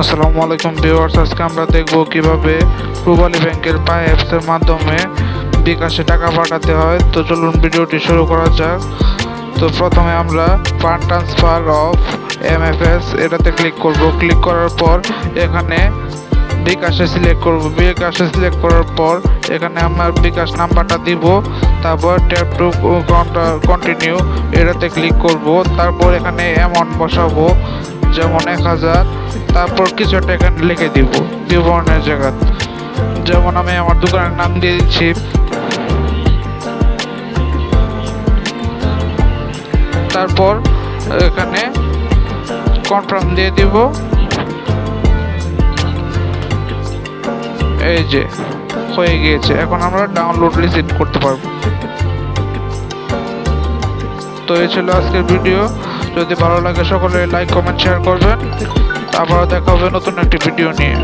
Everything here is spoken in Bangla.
আসসালামু আলাইকুম ভিউয়ার্স, আজকে আমরা দেখব কীভাবে রূপালী ব্যাংকের পাই অ্যাপসের মাধ্যমে বিকাশে টাকা পাঠাতে হয়। তো চলুন ভিডিওটি শুরু করা যাক। তো প্রথমে আমরা ফান্ড ট্রান্সফার অফ এমএফএস এটাতে ক্লিক করব। ক্লিক করার পর এখানে বিকাশে সিলেক্ট করব। বিকাশে সিলেক্ট করার পর এখানে আমার বিকাশ নাম্বারটা দিব। তারপর ট্যাপ টু কন্টিনিউ এটাতে ক্লিক করব। তারপর এখানে অ্যামাউন্ট বসাবো। যেমন এক হাজার, তারপর কিছু একটা এখানে লিখে দিব বিবরণের জায়গা। যেমন আমি আমার দোকানের নাম দিয়ে দিচ্ছি। তারপর এখানে কনফার্ম দিয়ে দিব। এই যে, হয়ে গিয়েছে। এখন আমরা ডাউনলোড রিসিভ করতে পারব। তো এই ছিল আজকের ভিডিও যদি ভালো লাগে সকলে লাইক কমেন্ট শেয়ার করবেন। আবার দেখা হবে নতুন একটি ভিডিও নিয়ে।